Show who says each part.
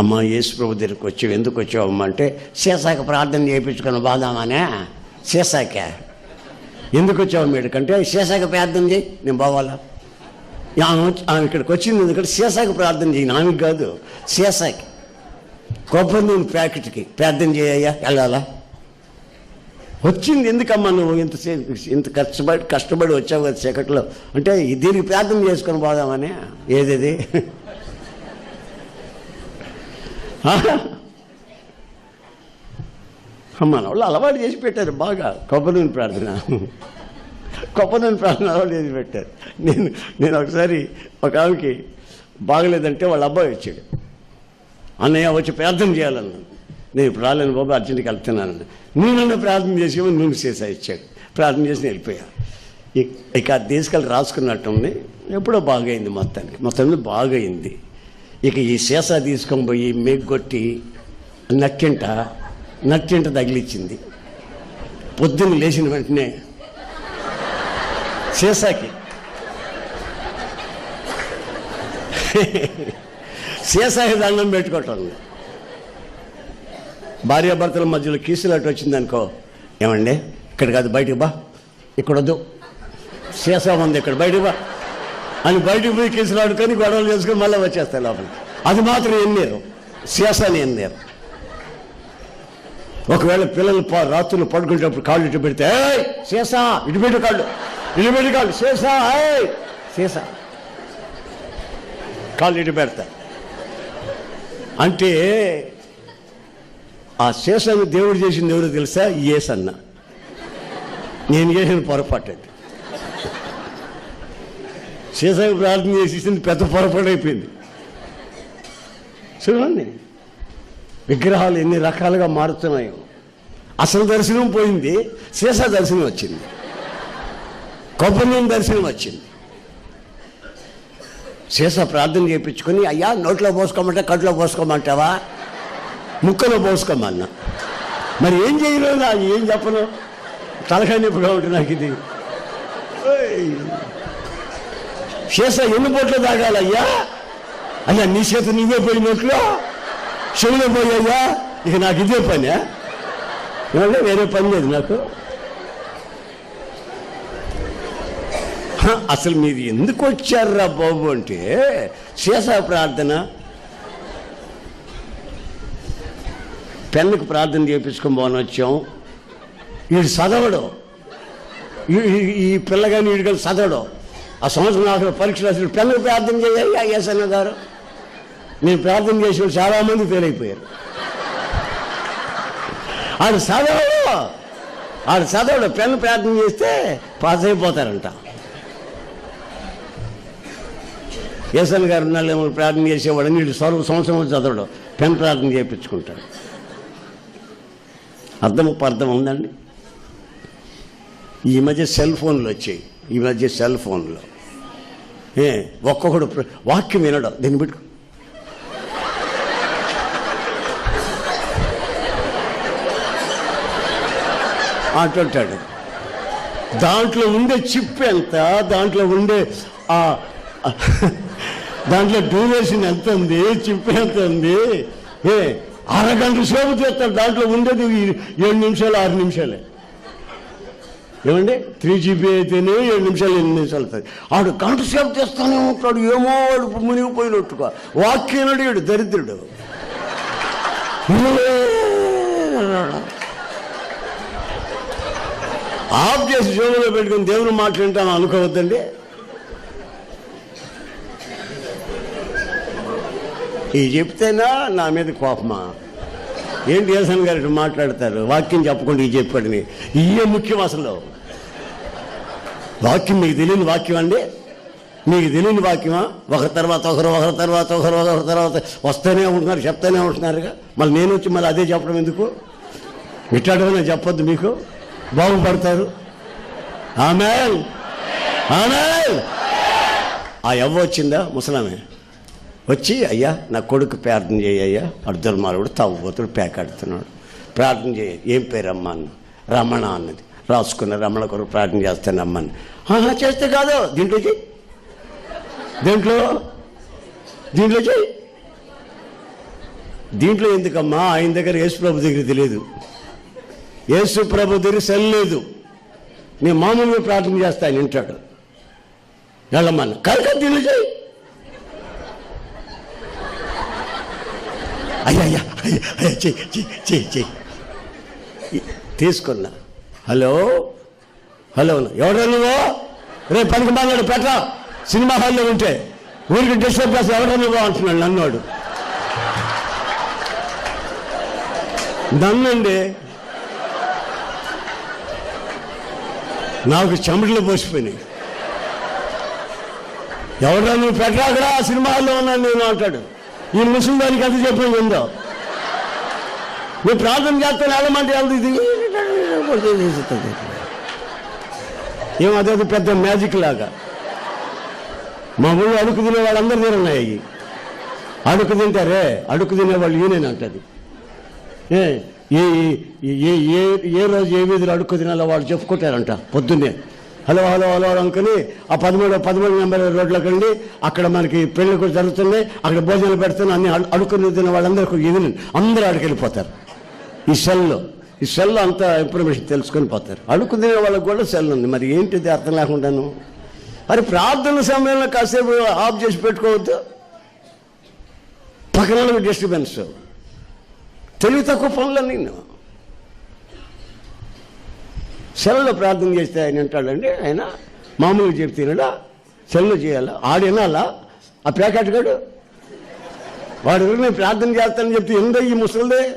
Speaker 1: అమ్మ యేసు ప్రభు దగ్గరికి వచ్చావు. ఎందుకు వచ్చావు అమ్మ అంటే సీసాకి ప్రార్థన చేయించుకుని బాదామానే సీసాకే. ఎందుకు వచ్చావు మీడికంటే సీసాక ప్రార్థన చేయి నేను బావాలా ఆమె ఇక్కడికి వచ్చింది ఎందుకంటే సీసాకి ప్రార్థన చేయి. ఆమెకి కాదు సీసాకి. కొబ్బరి నూనె ప్యాకెట్కి ప్రార్థన చేయయ్యా వెళ్ళాలా? వచ్చింది ఎందుకమ్మా నువ్వు? ఇంత ఇంత కష్టపడి కష్టపడి వచ్చావు కదా చీకట్లో. అంటే దీనికి ప్రార్థన చేసుకొని పోదామని? ఏదేది? అమ్మ వాళ్ళు అలవాటు చేసి పెట్టారు బాగా. కొబ్బరిని ప్రార్థన. కొబ్బరిని ప్రార్థన అలవాటు చేసి పెట్టారు. నేను నేను ఒకసారి ఒక ఆమెకి బాగలేదంటే వాళ్ళ అబ్బాయి వచ్చాడు. అన్నయ్య వచ్చి ప్రార్థన చేయాలన్నాను నేను ఇప్పుడు రాలేను బాబు అర్జెంట్కి వెళ్తున్నాను నేనన్నా ప్రార్థన చేసి నూనె చేసా ఇచ్చాడు. ప్రార్థన చేసి వెళ్ళిపోయా. ఇక- ఇక అది తీసుకెళ్ళి రాసుకున్నట్టుంది. ఎప్పుడో బాగైంది మొత్తానికి. మొత్తం బాగైంది. ఇక ఈ సీసా తీసుకొని పోయి మేగ్గొట్టి నట్టింట నట్టింట తగిలిచ్చింది. పొద్దున్న లేచిన వెంటనే సీసాకి. సీసాకి దండం పెట్టుకోవటం. భార్యాభర్తల మధ్యలో కీసులాట వచ్చిందనుకో ఏమండి? ఇక్కడ కాదు బయటకు బా. ఇక్కడ వద్దు సీసా ఉంది ఇక్కడ బయటకు బా. అని బయటకు పోయి కీసులాడుకొని గొడవలు చేసుకొని మళ్ళీ వచ్చేస్తాయి లోపల అది మాత్రం ఏం నేరం. శేషాన్ని ఏం ఎన్నేరు ఒకవేళ పిల్లలు రాత్రులు పడుకునేటప్పుడు కాళ్ళు ఇటు పెడితే ఏయ్ ఇటు పెట్టు కాళ్ళు ఇటు పెట్టు కాళ్ళు సీసా ఏయ్ సీసా కాళ్ళు ఇటు పెడతా. అంటే ఆ శేషాన్ని దేవుడు చేసింది ఎవరు తెలుసా? ఏసన్న నేను చేసిన పొరపాటు అది ప్రార్థన చేసేసింది పెద్ద పొరపాటు అయిపోయింది. చూడండి విగ్రహాలు ఎన్ని రకాలుగా మారుతున్నాయో. అసలు దర్శనం పోయింది శేష దర్శనం వచ్చింది. కొబ్బరి దర్శనం వచ్చింది. శేష ప్రార్థన చేయించుకొని అయ్యా నోట్లో పోసుకోమంటే కట్లో పోసుకోమంటావా? ముక్కలో పోసుకోమన్నా. మరి ఏం చేయలేదు ఏం చెప్పను? తలకాయ నొప్పిగా ఉంటుంది నాకు ఇది. శేష ఎన్ని బొట్లు తాగాలయ్యా? అయ్యా నీ చేత నువ్వే పోయినట్లు చెవిలో పోయాయ్యా ఇక నాకు ఇదే పని. ఏమంటే వేరే పని లేదు నాకు. అసలు మీరు ఎందుకు వచ్చారా బాబు అంటే శేష ప్రార్థన. పెన్నుకు ప్రార్థన చేయించుకొని పోని వచ్చాం. వీడు చదవడు ఈ- పిల్లగాని వీడు కలిసి చదవడం ఆ సంవత్సరం నాకు పరీక్షలు అసలు పెన్నుకు ప్రార్థన చేయాలి ఐఎస్ అన్న గారు. నేను ప్రార్థన చేసిన చాలా చాలామంది ఫెయిల్ అయిపోయారు. ఆడు చదవడు. ఆడు చదవడు. పెన్ను ప్రార్థన చేస్తే పాస్ అయిపోతారంట. ఏసన్ గారు ఉన్నాళ్ళు ప్రార్థన చేసేవాడు నీళ్ళు సర్వ సంవత్సరం చదవడు. పెన్ ప్రార్థన చేయించుకుంటాడు. అర్థం అర్థం ఉందండి? ఈ మధ్య సెల్ ఫోన్లు వచ్చాయి. ఈ మధ్య సెల్ ఫోన్లో. ఏ ఒక్కొక్కడు వాక్యం వినడం. దీన్ని పెట్టు అంటుంటాడు దాంట్లో ఉండే చిప్ ఎంత దాంట్లో ఉండే ఆ దాంట్లో డ్యూరేషన్ ఎంత ఉంది చిప్ ఎంత ఉంది? ఏ అరగంట సేపు చేస్తాడు. దాంట్లో ఉండేది ఏడు నిమిషాలు ఆరు నిమిషాలే. ఏమండి? త్రీ జీబీ అయితేనే ఏడు నిమిషాలు ఎనిమిది నిమిషాలు అవుతుంది ఆడు గంట సేపు చేస్తానే ఉంటాడు ఏమో వాడు మునిగిపోయినట్టుగా. వాక్యం అడిగాడు దరిద్రుడు. ఆఫ్ చేసి జోబులో పెట్టుకుని దేవుని మాట్లాడతాను అనుకోవద్దండి. ఇది చెప్తేనా నా మీద కోపమా? ఏంటి ఏసన్ గారు ఇటు మాట్లాడతారు? వాక్యం చెప్పకుండా ఇది చెప్పాడని ఇయే ముఖ్యం అసలు వాక్యం మీకు తెలియని వాక్యం అండి. మీకు తెలియని వాక్యమా? ఒకరి తర్వాత ఒకరు ఒకరి తర్వాత ఒకరు ఒకరి తర్వాత వస్తూనే ఉంటున్నారు చెప్తూనే ఉంటున్నారుగా. మళ్ళీ నేను వచ్చి మళ్ళీ అదే చెప్పడం ఎందుకు? ఇట్లాంటివన్నా చెప్పొద్దు మీకు. బాగుపడతారు. ఆమె ఆమె ఆ ఎవ్వ వచ్చిందా? ముసలామే. వచ్చి అయ్యా నా కొడుకు ప్రార్థన చేయ్యా అర్ధుల మారుడు తాగుబోతుడు పేకాడుతున్నాడు. ప్రార్థన చేయ. ఏం పేరమ్మా? అన్న. రమణ అన్నది. రాసుకున్న రమణ కొరకు ప్రార్థన చేస్తాను అమ్మని ఆహా చేస్తే కాదు. దీంట్లో చెయ్యి. దీంట్లో? దీంట్లో చెయ్యి. దీంట్లో ఎందుకమ్మా? ఆయన దగ్గర యేసు ప్రభు దగ్గర తెలియదు. యేసు ప్రభు దగ్గర సెల్ లేదు. నేను మామూలుగా ప్రార్థన చేస్తా ఆయన వింటాడు వెళ్ళమన్న కనుక దీన్ని చేయి అయ్యా అయ్యా అయ్యా అయ్యా చెయ్యి చెయ్యి చెయ్యి చెయ్యి. తీసుకున్నా. హలో? హలో ఎవరు నువ్వు? రేపు పనికి మాట్లాడు పెట్ట సినిమా హాల్లో ఉంటే. ఊరికి డిస్టర్బ్ చేస్తే ఎవరు నువ్వు అంటున్నాడు నన్నోడు. నన్నండి. నాకు చెమటలు పోసిపోయినాయి. ఎవడో నువ్వు? పెట్టరా అక్కడ సినిమా హాల్లో ఉన్నాను నేను అంటాడు. ఈ ముసలి దానికి ఎంత చెప్పింది ఉందో. నువ్వు ప్రార్థన చేస్తాను వెళ్ళమంటే వెళ్తుంది ఇది. ఏం అదే పెద్ద మ్యాజిక్ లాగా. మా ఊళ్ళో అడుగు తినే వాళ్ళందరూ దగ్గర ఉన్నాయి అడుగు తింటారే అడుగు తినేవాళ్ళు ఈయన అంటది ఏ ఏ ఏ- ఏ ఏ రోజు ఏ వీధిలో అడుక్కు తినాలో వాళ్ళు చెప్పుకుంటారంట పొద్దున్నే. హలో హలో హలో అనుకుని ఆ పదమూడు పదమూడు నెంబర్ రోడ్లోకి వెళ్ళి అక్కడ మనకి పెళ్ళి కూడా జరుగుతున్నాయి అక్కడ భోజనాలు పెడుతున్నాయి అన్ని అడుక్కుని తిన్న వాళ్ళందరూ ఈవినింగ్ అందరూ అక్కడికి వెళ్ళిపోతారు. ఈ సెల్లో ఈ సెల్లో అంత ఇన్ఫర్మేషన్ తెలుసుకొని పోతారు. అడుక్కు వాళ్ళకి కూడా సెల్ ఉంది. మరి ఏంటిది అర్థం లేకుండాను? మరి ప్రార్థన సమయంలో కాసేపు ఆఫ్ చేసి పెట్టుకోవద్దు. పక్కన డిస్టర్బెన్స్ తెలివి తక్కువ పనులు నేను సెల్లో ప్రార్థన చేస్తే ఆయన అంటాడండి ఆయన మామూలుగా చెప్తేనడా సెల్లో చేయాలా? ఆడినాలా ఆ ప్యాకెట్ గడు వాడు నేను ప్రార్థన చేస్తానని చెప్తే ఎందో ఈ ముసలిదే?